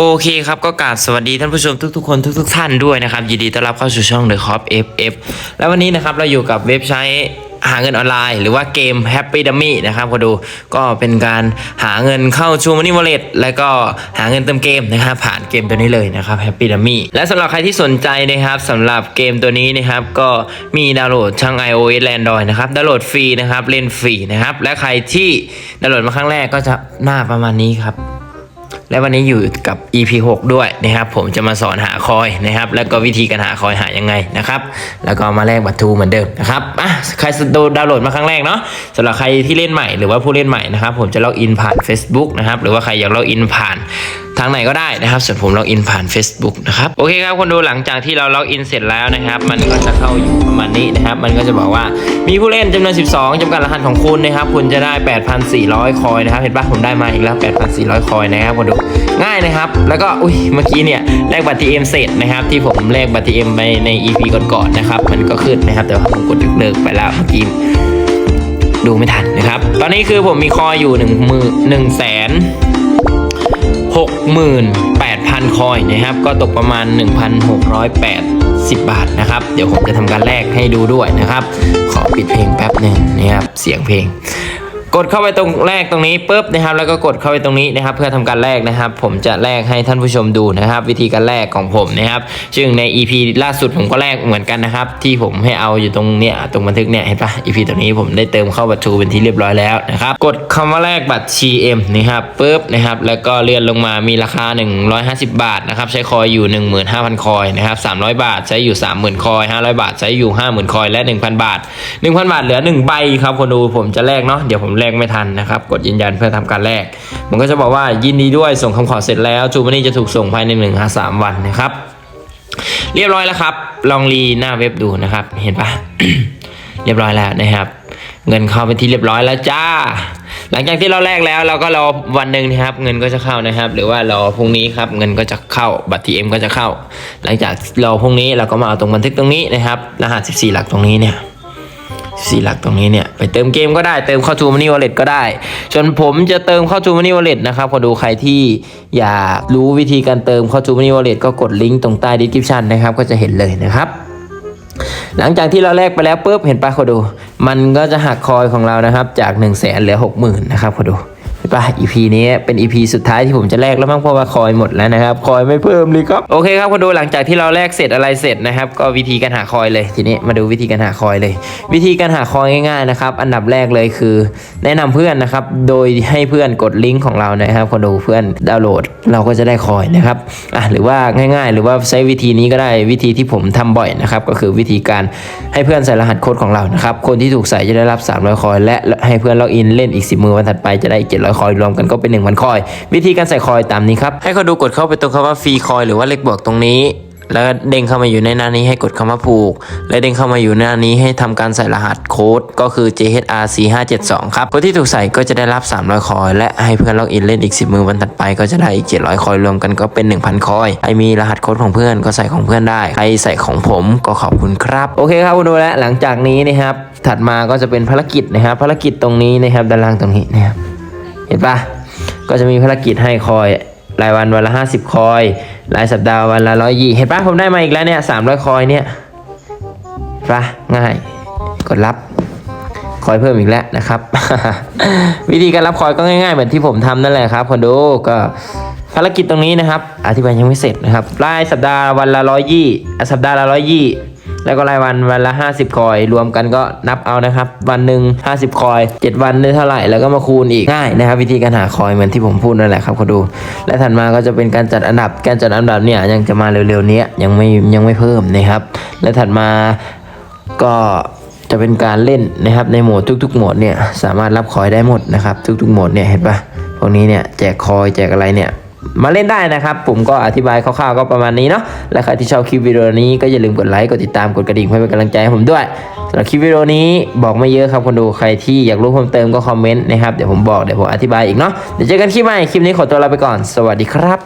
โอเคครับก็กราบสวัสดีท่านผู้ชมทุกๆคนทุก ๆ ท่านด้วยนะครับ ยินดีต้อนรับเข้าสู่ช่อง The Cop FF แล้ววันนี้นะครับเราอยู่กับเว็บไซต์หาเงินออนไลน์ หรือว่าเกม Happy Dummy นะครับก็ดูก็เป็นการหาเงินเข้าชู Money Wallet แล้วก็หาเงินเติมเกมนะครับผ่านเกมตัวนี้เลยนะครับ Happy Dummy และสำหรับใครที่สนใจนะครับสำหรับเกมตัวนี้นะครับก็มีดาวน์โหลดทั้ง iOS และ Android นะครับดาวน์โหลดฟรีนะครับเล่นฟรีนะครับและใครที่ดาวน์โหลดมาครั้งแรกก็จะหน้าประมาณนี้ครับ และวันนี้อยู่กับ EP 6 ด้วยนะครับ ผมจะมาสอนหาคอยนะครับ แล้วก็วิธีการหาคอยหายังไงนะครับ แล้วก็มาแลกบัตรทูเหมือนเดิมนะครับอะใครดาวน์โหลดมาครั้งแรกเนาะสำหรับใครที่เล่นใหม่หรือว่าผู้เล่นใหม่นะครับ ผมจะล็อกอินผ่าน Facebook นะครับ หรือว่าใครอยากล็อกอินผ่าน ทางไหนก็ได้นะครับ ส่วนผมล็อกอินผ่าน Facebook นะครับโอเคครับคนดูหลังจากที่เราล็อกอินเสร็จแล้วนะครับ มันก็จะเข้าอยู่ประมาณนี้นะครับ มันก็จะบอกว่ามีผู้เล่นจำนวน 12จำกัดรหัสของคุณนะครับ คุณจะได้ 8,400 คอยนะครับ เห็นปะผมได้มาอีกแล้ว 8,400 คอยนะครับคนดูง่ายนะครับ แล้วก็อุ้ยเมื่อกี้เนี่ยแลกบัตรทีเอ็มเสร็จนะครับ ที่ผมแลกบัตรทีเอ็มไปใน EP ก่อนๆนะครับ มันก็ขึ้นนะครับ แต่ว่าผมกดยกเลิกไปแล้วเมื่อกี้ดูไม่ทันนะครับ ตอนนี้คือผมมีคอยอยู่หนึ่งมือหนึ่งแสน หกหมื่นแปดพันคอยนะครับ ก็ตกประมาณ 1,680 บาทนะครับ เดี๋ยวผมจะทำการแลกให้ดูด้วยนะครับ ขอปิดเพลงแป๊บหนึ่งนะครับ เสียงเพลง กดเข้าไปตรงแรกตรงนี้ปุ๊บนะครับ แล้วก็กดเข้าไปตรงนี้นะครับ เพื่อทำการแลกนะครับ ผมจะแลกให้ท่านผู้ชมดูนะครับ วิธีการแลกของผมนะครับซึ่งใน EP ล่าสุดผมก็แลกเหมือนกันนะครับ ที่ผมให้เอาอยู่ตรงเนี้ยตรงบันทึกเนี่ยเห็นปะ EP ตรงนี้ผมได้เติมเข้าบัตรทูเป็นที่เรียบร้อยแล้วนะครับ กดคำว่าแลกบัตร CM นะครับปุ๊บนะครับ แล้วก็เลื่อนลงมามีราคา 150 บาทนะครับ ใช้คอยอยู่ 15,000 คอยนะครับ300 บาทใช้อยู่ 30,000 คอย 500 บาทใช้อยู่ 50,000 คอยและ 1,000 บาท 1,000 บาทเหลือ 1 ใบครับคนดูผมจะแลกเนาะเดี๋ยวผมแลกไม่ทันนะครับ กดยืนยันเพื่อทำการแลกมันก็จะบอกว่ายินดีด้วยส่งคำขอเสร็จแล้วจูมันนี่จะถูกส่งภายใน1นหาสามวันนะครับ เรียบร้อยแล้วครับ ลองรีหน้าเว็บดูนะครับ เห็นปะเรียบร้อยแล้วนะครับ เงินเข้าไปที่เรียบร้อยแล้วจ้า หลังจากที่เราแลกแล้วเราก็รอวันหนึ่งนะครับ เงินก็จะเข้านะครับ หรือว่ารอพรุ่งนี้ครับเงินก็จะเข้าบัตรทีเอ็มก็จะเข้า หลังจากรอพรุ่งนี้เราก็มาเอาตรงบันทึกตรงนี้นะครับ รหัส 14 หลักตรงนี้เนี่ย สี่หลักตรงนี้เนี่ย ไปเติมเกมก็ได้เติมเข้า True Money Wallet ก็ได้ส่วนผมจะเติมเข้า True Money Wallet นะครับพอดูใครที่อยากรู้วิธีการเติมเข้า True Money Wallet ก็กดลิงก์ตรงใต้ description นะครับก็จะเห็นเลยนะครับหลังจากที่เราแลกไปแล้วปุ๊บเห็นปะขอดู มันก็จะหักคอยของเรานะครับจาก 1 0 0 0 0แสนเหลือ 60,000นะครับขอดู เห็นปะ EP นี้เป็น EP สุดท้ายที่ผมจะแลกแล้วมั้งเพราะว่าคอยหมดแล้วนะครับคอยไม่เพิ่มเลยครับโอเคครับขอดูหลังจากที่เราแลกเสร็จอะไรเสร็จนะครับ ก็วิธีการหาคอยเลย ทีนี้มาดูวิธีการหาคอยเลย วิธีการหาคอยง่ายๆนะครับอันดับแรกเลยคือ แนะนำเพื่อนนะครับโดยให้เพื่อนกดลิงก์ของเรานะครับขอดูเพื่อนดาวน์โหลดเราก็จะได้คอยนะครับอะหรือว่าง่ายๆ หรือว่าใช้วิธีนี้ก็ได้วิธีที่ผมทำบ่อยนะครับก็คือวิธีการให้เพื่อนใส่รหัสโค้ดของเรานะครับคนที่ถูกใส่จะได้รับ300คอยและให้เพื่อนล็อกอินเล่นอีก 10 มือวันถัดไปจะได้อีก700คอยรวมกันก็เป็น1,000คอย วิธีการใส่คอยตามนี้ครับ ให้เขาดูกดเข้าไปตรงคำว่าฟรีคอยหรือว่าเลขบวกตรงนี้ แล้วก็เด้งเข้ามาอยู่ในหน้านี้ให้กดคำว่าผูก และเด้งเข้ามาอยู่หน้านี้ให้ทำการใส่รหัสโค้ดก็คือ JHR4572 ครับคนที่ถูกใส่ก็จะได้รับ 300 คอย และให้เพื่อนล็อกอินเล่นอีก 10 มือวันถัดไปก็จะได้อีก 700 คอยรวมกันก็เป็น 1,000 คอยใครมีรหัสโค้ดของเพื่อนก็ใส่ของเพื่อนได้ใครใส่ของผมก็ขอบคุณครับโอเคครับคุณดูแลวหลังจากนี้นะครับถัดมาก็จะเป็นภารกิจนะครับภารกิจตรงนี้นะครับด้านล่างตรงนี้นะครับ เห็นปะก็จะมีภารกิจให้คอยรายวันวันละ 50 คอย รายสัปดาห์วันละร้อยยี่เห็นปะผมได้มาอีกแล้วเนี่ยสามร้อยคอยเนี่ยปะง่ายกดรับคอยเพิ่มอีกแล้วนะครับ วิธีการรับคอยก็ง่ายๆ เหมือนที่ผมทำนั่นแหละครับคนดูก็ภารกิจตรงนี้นะครับอธิบายยังไม่เสร็จนะครับรายสัปดาห์วันละร้อยยี่สัปดาห์ละร้อยยี่ แล้วก็รายวันวันละ 50 คอย รวมกันก็นับเอานะครับ วันหนึ่ง50 คอย 7 วันได้เท่าไหร่แล้วก็มาคูณอีกง่ายนะครับ วิธีการหาคอยเหมือนที่ผมพูดนั่นแหละครับคุณดู และถัดมาก็จะเป็นการจัดอันดับการจัดอันดับเนี่ยยังจะมาเร็วๆนี้ยังไม่ยังไม่เพิ่มนะครับ และถัดมาก็จะเป็นการเล่นนะครับในโหมดทุกๆโหมดเนี่ยสามารถรับคอยได้หมดนะครับ ทุกๆโหมดเนี่ยเห็นปะพวกนี้เนี่ยแจกคอยแจกอะไรเนี่ย มาเล่นได้นะครับ ผมก็อธิบายคร่าวๆก็ประมาณนี้เนาะและใครที่ชอบคลิปวิดีโอนี้ก็อย่าลืมกดไลค์กดติดตามกดกระดิ่งเพื่อเป็นกำลังใจให้ผมด้วยสำหรับคลิปวิดีโอนี้บอกไม่เยอะครับคนดูใครที่อยากรู้เพิ่มเติมก็คอมเมนต์นะครับเดี๋ยวผมบอกเดี๋ยวผมอธิบายอีกเนาะเดี๋ยวเจอกันคลิปใหม่คลิปนี้ขอตัวลาไปก่อน สวัสดีครับ